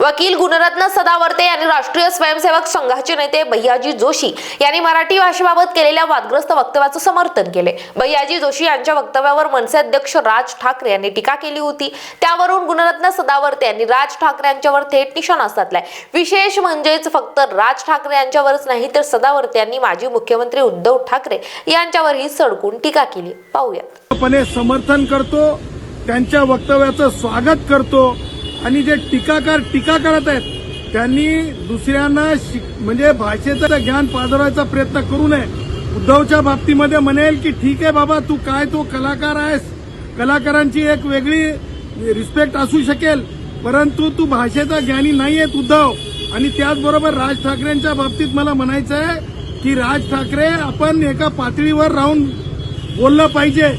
वकील गुणरत्न सदावर्ते यांनी राष्ट्रीय स्वयंसेवक संघाचे नेते भैयाजी जोशी यांनी मराठी भाषेबाबत केलेल्या वादग्रस्त वक्तव्याचं समर्थन केले. भैयाजी जोशी यांच्या वक्तव्यावर मनसे अध्यक्ष राज ठाकरे यांनी टीका केली होती. त्यावरून गुणरत्न सदावर्ते यांनी राज ठाकरे यांच्यावर थेट निशाणा साधलाय. विशेष म्हणजेच फक्त राज ठाकरे यांच्यावरच नाही तर सदावर्ते यांनी माजी मुख्यमंत्री उद्धव ठाकरे यांच्यावरही सडकून टीका केली. पाहूयात. समर्थन करतो त्यांच्या वक्तव्याचं स्वागत करतो. आणि जे टीकाकार टीका करत आहेत त्यांनी दुसऱ्यांना शिक- म्हणजे भाषेचं ज्ञान पाजवायचा प्रयत्न करू नये. उद्धवच्या बाबतीमध्ये म्हणेल की ठीक आहे बाबा तू काय तो कलाकार आहेस. कलाकारांची एक वेगळी रिस्पेक्ट असू शकेल परंतु तू भाषेचा ज्ञानी नाही आहेत उद्धव. आणि त्याचबरोबर राज ठाकरेंच्या बाबतीत मला म्हणायचं आहे की राज ठाकरे आपण एका पातळीवर राहून बोललं पाहिजे.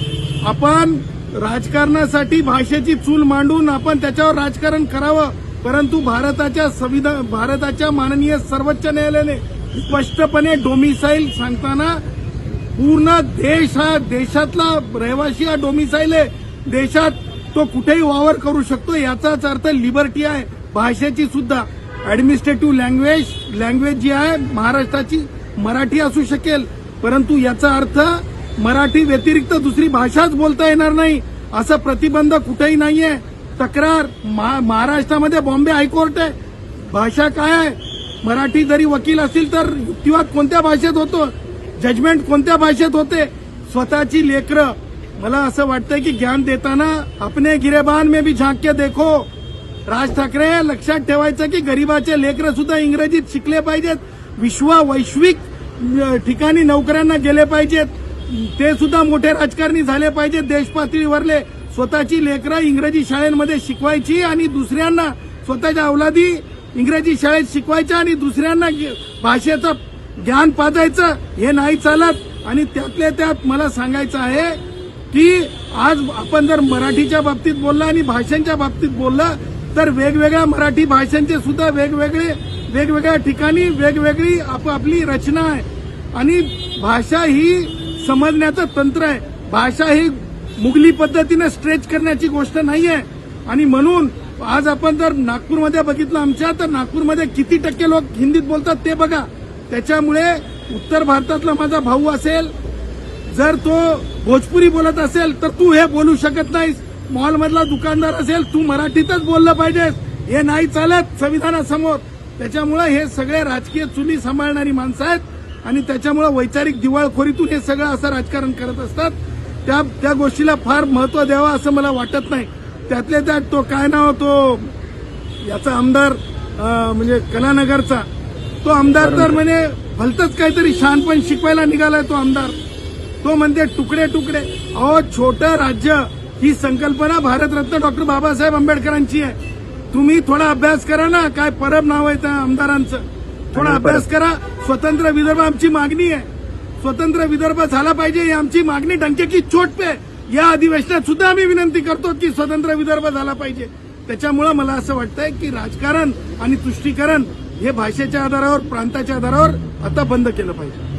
आपण राजकारणासाठी भाषेची चूल मांडून आपण त्याच्यावर राजकारण करावं. परंतु भारताच्या संविधान भारताच्या माननीय सर्वोच्च न्यायालयाने स्पष्टपणे डोमिसाईल सांगताना पूर्ण देश हा देशातला रहिवासी हा डोमिसाईल आहे. देशात तो कुठेही वावर करू शकतो याचाच अर्थ लिबर्टी आहे भाषेची सुद्धा. ऍडमिनिस्ट्रेटिव्ह लँग्वेज लँग्वेज जी आहे महाराष्ट्राची मराठी असू शकेल. परंतु याचा अर्थ मराठी व्यतिरिक्त दुसरी भाषाच बोलता येणार नाही. असं प्रतिबंध कुठेही नाहीये. तक्रार महाराष्ट्रामध्ये बॉम्बे हायकोर्ट आहे. भाषा काय आहे? मराठी जरी वकील असतील तर युक्तिवाद कोणत्या भाषेत होतो? जजमेंट कोणत्या भाषेत होते? स्वतःची लेकरं. मला असं वाटतं की ज्ञान देताना अपने गिरेबान में भी झांक के देखो. राज ठाकरे लक्षात ठेवायचं की गरीबाचे लेकरं सुद्धा इंग्रजीत शिकले पाहिजेत. विश्व वैश्विक ठिकाणी नोकऱ्यांना गेले पाहिजेत. ते सुद्धा मोठे राजकारणी झाले पाहिजे. देशपातळीवरले स्वतःची लेकरं इंग्रजी शाळेमध्ये शिकवायची आणि दुसऱ्यांना स्वतःच्या अवलादी इंग्रजी शाळेत शिकवायच्या आणि दुसऱ्यांना भाषेचं ज्ञान पाजायचं हे नाही चालत. आणि त्यातल्या त्यात मला सांगायचं आहे की आज आपण जर मराठीच्या बाबतीत बोललं आणि भाषांच्या बाबतीत बोललं तर वेगवेगळ्या मराठी भाषांचे सुद्धा वेगवेगळे वेगवेगळ्या ठिकाणी वेगवेगळी आपापली रचना आहे. आणि भाषा ही समजण्याचं तंत्र आहे. भाषा ही मुघली पद्धतीने स्ट्रेच करण्याची गोष्ट नाहीये. आणि म्हणून आज आपण जर नागपूरमध्ये बघितलं आमच्या तर नागपूरमध्ये किती टक्के लोक हिंदीत बोलतात ते बघा. त्याच्यामुळे उत्तर भारतातला माझा भाऊ असेल जर तो भोजपुरी बोलत असेल तर तू हे बोलू शकत नाहीस. मॉलमधला दुकानदार असेल तू मराठीतच बोललं पाहिजेस. हे नाही चालत संविधानासमोर. त्याच्यामुळे हे सगळे राजकीय चुली सांभाळणारी माणसं आहेत. आणि त्याच्यामुळे वैचारिक दिवाळखोरीतून हे सगळं असं राजकारण करत असतात. त्या त्या गोष्टीला फार महत्त्व द्यावं असं मला वाटत नाही. त्यातल्या त्यात तो काय नाव तो याचा आमदार म्हणजे कलानगरचा तो आमदार तर म्हणजे भलतच काहीतरी शहाणपण शिकवायला निघालाय तो आमदार. तो म्हणते तुकडे तुकडे. अहो छोटं राज्य ही संकल्पना भारतरत्न डॉक्टर बाबासाहेब आंबेडकरांची आहे. तुम्ही थोडा अभ्यास करा ना काय परब नाव आहे त्या आमदारांचं. थोडा अभ्यास करा. स्वतंत्र विदर्भ आमची मागणी आहे. स्वतंत्र विदर्भ झाला पाहिजे ही आमची मागणी. डंकेकी चोट पे. या अधिवेशनात सुद्धा आम्ही विनंती करतो की स्वतंत्र विदर्भ झाला पाहिजे. त्याच्यामुळं मला असं वाटतंय की राजकारण आणि तुष्टीकरण हे भाषेच्या आधारावर प्रांताच्या आधारावर आता बंद केलं पाहिजे.